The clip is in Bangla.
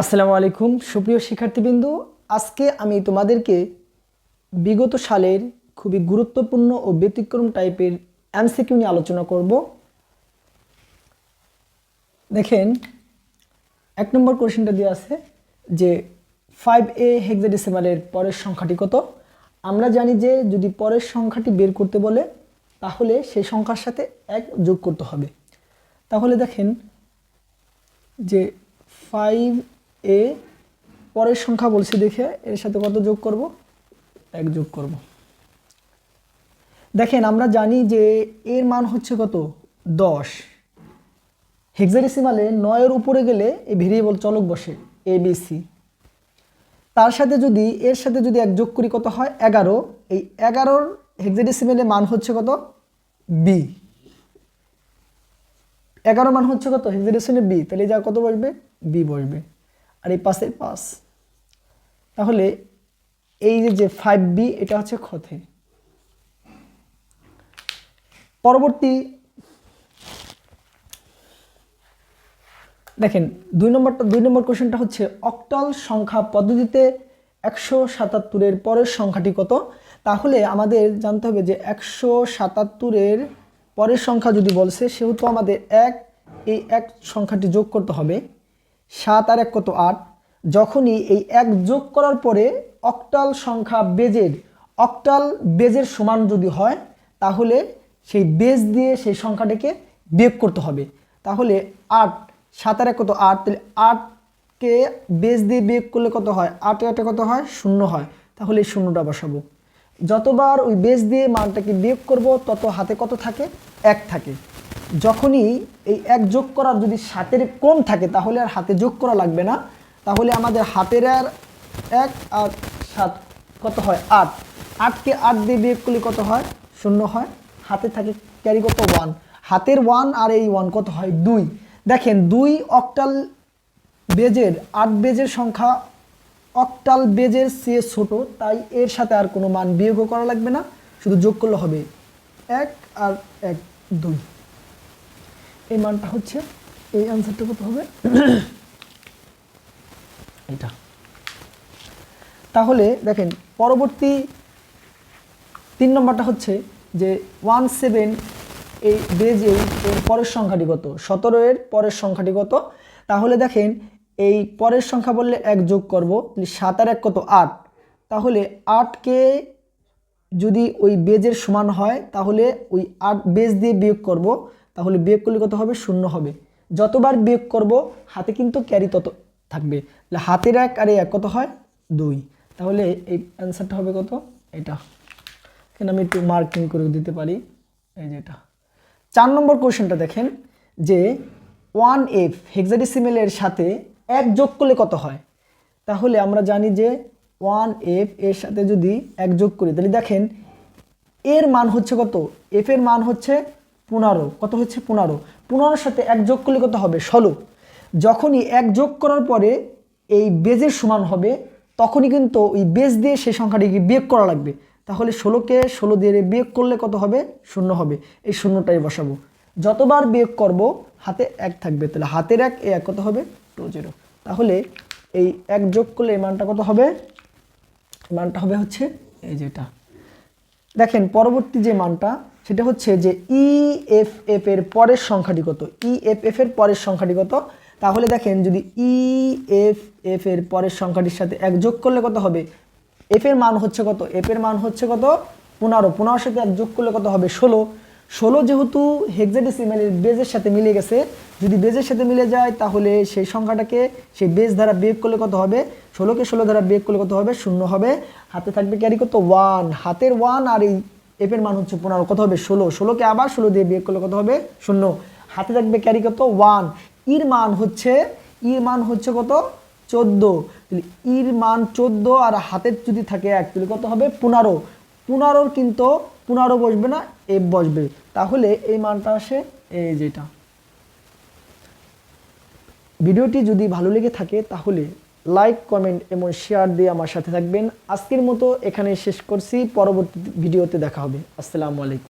আসসালামু আলাইকুম, সুপ্রিয় শিক্ষার্থীবৃন্দু। আজকে আমি তোমাদেরকে বিগত সালের খুবই গুরুত্বপূর্ণ ও ব্যতিক্রম টাইপের এমসিকিউ নিয়ে আলোচনা করব। দেখেন, এক নম্বর কোশ্চেনটা দেওয়া আছে যে ফাইভ এ হেক্সাডেসিমালের পরের সংখ্যাটি কত? আমরা জানি যে যদি পরের সংখ্যাটি বের করতে বলে, তাহলে সেই সংখ্যার সাথে এক যোগ করতে হবে। তাহলে দেখেন যে ফাইভ এ পরের সংখ্যা বলছি দেখে, এর সাথে কত যোগ করব? এক যোগ করব। দেখেন, আমরা জানি যে এর মান হচ্ছে কত? দশ। হেক্সাডেসিমালে নয়ের উপরে গেলে এই ভেরিয়েবল চলক বসে এ বি সি তার সাথে যদি, এর সাথে যদি এক যোগ করি কত হয়? এগারো। এই এগারোর হেক্সাডেসিমালে মান হচ্ছে কত? বি এগারো মান হচ্ছে কত? হেক্সাডেসিমালে বি তাহলে যা কত বসবে? বি বসবে। আর এই পাশের পাস তাহলে এই যে ফাইভ বি এটা হচ্ছে ক্ষতে। পরবর্তী দেখেন, দুই নম্বরটা, দুই নম্বর কোশ্চেনটা হচ্ছে, অক্টাল সংখ্যা পদ্ধতিতে একশো সাতাত্তরের পরের সংখ্যাটি কত? তাহলে আমাদের জানতে হবে যে, একশো সাতাত্তরের পরের সংখ্যা যদি বলছে, সেহেতু আমাদের এক, এই এক সংখ্যাটি যোগ করতে হবে। সাত আর এক কত আট? যখনই এই এক যোগ করার পরে অক্টাল সংখ্যা বেজের, অক্টাল বেজের সমান যদি হয়, তাহলে সেই বেজ দিয়ে সেই সংখ্যাটাকে বিয়োগ করতে হবে। তাহলে আট, সাত আর এক কত আট? তাহলে আটকে বেজ দিয়ে বিয়োগ করলে কত হয়? আট আটে কত হয়? শূন্য হয়। তাহলে শূন্যটা বসাবো। যতবার ওই বেজ দিয়ে মানটাকে বিয়োগ করব, তত হাতে কত থাকে? এক থাকে। যখনই এই এক যোগ করার যদি সাতের কম থাকে, তাহলে আর হাতে যোগ করা লাগবে না। তাহলে আমাদের হাতের আর এক আর সাত কত হয়? আট। আটকে আট দিয়ে বিয়োগ করলে কত হয়? শূন্য হয়। হাতে থাকে ক্যারি কত? ওয়ান হাতের ওয়ান আর এই ওয়ান কত হয়? দুই। দেখেন, দুই অক্টাল বেজের আট বেজের সংখ্যা অক্টাল বেজের চেয়ে ছোট, তাই এর সাথে আর কোনো মান বিয়োগও করা লাগবে না। শুধু যোগ করলে হবে এক আর এক, দুই। এই মানটা হচ্ছে? এই অ্যান্সারটা কত হবে? এটা। তাহলে দেখেন পরবর্তী তিন নম্বরটা হচ্ছে যে ওয়ান সেভেন এই বেজ এর পরের সংখ্যাটি কত? সতেরো এর পরের সংখ্যাটি কত? তাহলে দেখেন এই পরের সংখ্যা বললে এক যোগ করব সাত আর এক কত? আট। তাহলে আটকে যদি ওই বেজের সমান হয় তাহলে ওই আট বেজ দিয়ে বিয়োগ করব তাহলে বিয়োগ করলে কত হবে? শূন্য হবে। যতবার বিয়োগ করব, হাতে কিন্তু ক্যারি তত থাকবে। হাতের এক আর এক কত হয়? দুই। তাহলে এই অ্যান্সারটা হবে কত? এটা। এখানে আমি একটু মার্কিং করে দিতে পারি। এই যে এটা। চার নম্বর কোশ্চেনটা দেখেন, যে ওয়ান এফ হেক্সাডেসিমেলের সাথে এক যোগ করলে কত হয়? তাহলে আমরা জানি যে ওয়ান এফ এর সাথে যদি এক যোগ করি, তাহলে দেখেন, এর মান হচ্ছে কত? এফ এর মান হচ্ছে পনেরো। কত হচ্ছে পনেরো? পনেরোর সাথে এক যোগ করলে কত হবে? ষোলো। যখনই এক যোগ করার পরে এই বেজের সমান হবে, তখনই কিন্তু ওই বেজ দিয়ে সেই সংখ্যাটিকে বিয়োগ করা লাগবে। তাহলে ষোলোকে ষোলো দিয়ে বিয়োগ করলে কত হবে? শূন্য হবে। এই শূন্যটাই বসাবো। যতবার বিয়োগ করব, হাতে এক থাকবে। তাহলে হাতের এক, এ এক কত হবে? Two zero. তাহলে এই এক যোগ করলে এই মানটা কত হবে? মানটা হবে হচ্ছে এই যেটা। দেখেন, পরবর্তী যে মানটা সেটা হচ্ছে যে ই এফ এফ এর পরের সংখ্যাটি কত? ই এফ এফ এর পরের সংখ্যাটি কত? তাহলে দেখেন যদি ই এফ এফ এর পরের সংখ্যাটির সাথে এক যোগ করলে কত হবে? এফ এর মান হচ্ছে কত? এফ এর মান হচ্ছে কত? পনেরো। পনেরোর সাথে এক যোগ করলে কত হবে? ষোলো। ষোলো যেহেতু হেক্সাডেসিমেলের বেজের সাথে মিলে গেছে, যদি বেজের সাথে মিলে যায়, তাহলে সেই সংখ্যাটাকে সেই বেজ দ্বারা বিয়োগ করলে কত হবে? ষোলোকে ষোলো দ্বারা বিয়োগ করলে কত হবে? শূন্য হবে। হাতে থাকবে ক্যারি কত? ওয়ান হাতের ওয়ান আর এই এফের মান হচ্ছে পনেরো, কত হবে? ষোলো। ষোলোকে আবার ষোলো দিয়ে বিয়োগ করলে কত হবে? শূন্য। হাতে থাকবে ক্যারি কত? ওয়ান ইর মান হচ্ছে, ইর মান হচ্ছে কত? চোদ্দ। ইর মান চোদ্দ আর হাতের যদি থাকে এক, তাহলে কত হবে? পনেরো। পনেরোর কিন্তু পনেরো বসবে না, এফ বসবে। তাহলে এই মানটা আসে এই যেটা ভিডিওটি যদি ভালো লেগে থাকে তাহলে লাইক কমেন্ট এবং শেয়ার দিয়ে আমার সাথে থাকবেন। আজকের মতো এখানে শেষ করছি। পরবর্তী ভিডিওতে দেখা হবে। আসসালামু আলাইকুম।